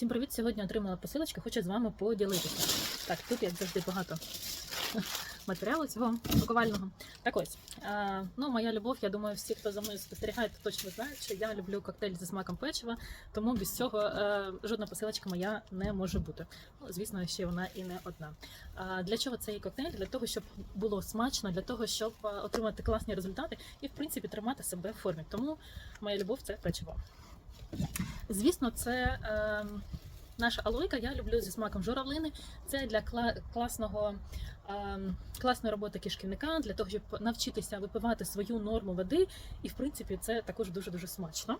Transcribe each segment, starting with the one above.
Всім привіт! Сьогодні отримала посилочку, хочу з вами поділитися. Так, тут як завжди багато матеріалу цього пакувального. Так ось, е, ну моя любов, я думаю, всі, хто за мною спостерігає, то точно знають, що я люблю коктейль зі смаком печива, тому без цього е, жодна посилочка моя не може бути. Ну, звісно, ще вона і не одна. А для чого цей коктейль? Для того, щоб було смачно, для того, щоб е, отримати класні результати і, в принципі, тримати себе в формі. Тому моя любов це печиво. Звісно, це е, наша алойка. Я люблю зі смаком журавлини. Це для кла- класного, е, класної роботи кишківника, для того, щоб навчитися випивати свою норму води. І, в принципі, це також дуже-дуже смачно.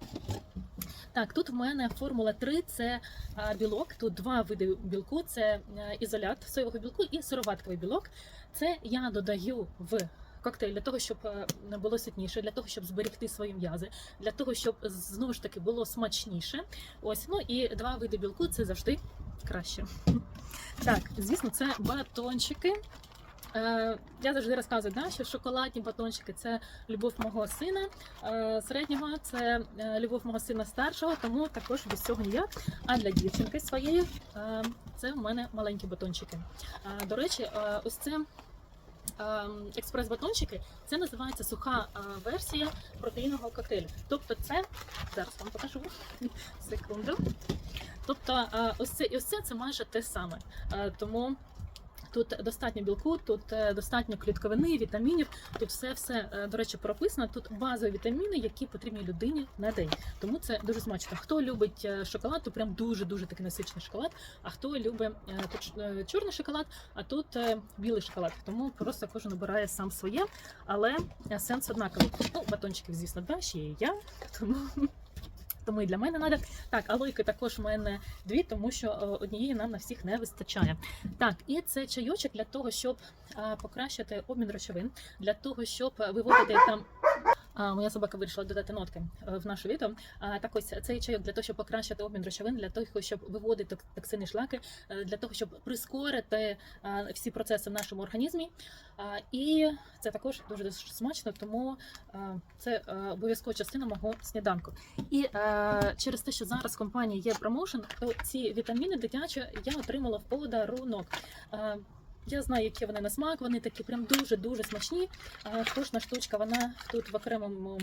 Так, тут в мене формула 3 це е, білок. Тут два види білку: це е, ізолят соєвого білку і сироватковий білок. Це я додаю в коктейль для того, щоб е, було ситніше, для того, щоб зберегти свої м'язи, для того, щоб знову ж таки було смачніше. Ось, ну і два види білку це завжди краще. Так, звісно, це батончики. Е, я завжди розказую, да, що шоколадні батончики це любов мого сина е, середнього, це любов мого сина старшого, тому також без цього ніяк. А для дівчинки своєї це в мене маленькі батончики. До речі, ось це. Ем, експрес-батончики це називається суха е, версія протеїнового коктейлю. Тобто, це зараз вам покажу секунду. Тобто, е, ось це і ось це, це майже те саме. Е, Тому тут достатньо білку, тут е, достатньо клітковини, вітамінів. Тут все все е, до речі прописано. Тут базові вітаміни, які потрібні людині на день. Тому це дуже смачно. Хто любить е, шоколад, то прям дуже дуже такий насичений шоколад. А хто любить чорний шоколад, а тут білий шоколад. Тому просто кожен обирає сам своє, але сенс однаковий. Ну, батончиків, звісно, да, ще є я. Тому. Тому і для мене треба. Так, алойки також в мене дві, тому що е, однієї нам на всіх не вистачає. Так, і це чайочок для того, щоб е, покращити обмін речовин, для того, щоб виводити там. Моя собака вирішила додати нотки е, в наше відео. Так ось цей чайок для того, щоб покращити обмін речовин, для того, щоб виводити ток- токсини шлаки, е, для того, щоб прискорити всі процеси в нашому організмі. І це також дуже смачно, тому це е, обов'язкова частина мого сніданку. І через те, що зараз в компанії є промоушен, то ці вітаміни дитячі я отримала в подарунок. Я знаю, які вони на смак, вони такі прям дуже-дуже смачні. Кожна штучка вона тут в окремому.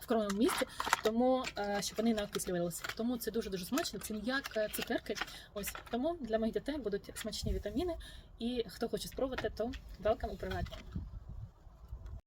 В кровному місці, тому е, щоб вони не окислювалися. Тому це дуже дуже смачно. Це ніяк е, цукерки. Ось тому для моїх дітей будуть смачні вітаміни. І хто хоче спробувати, то welcome у приватні.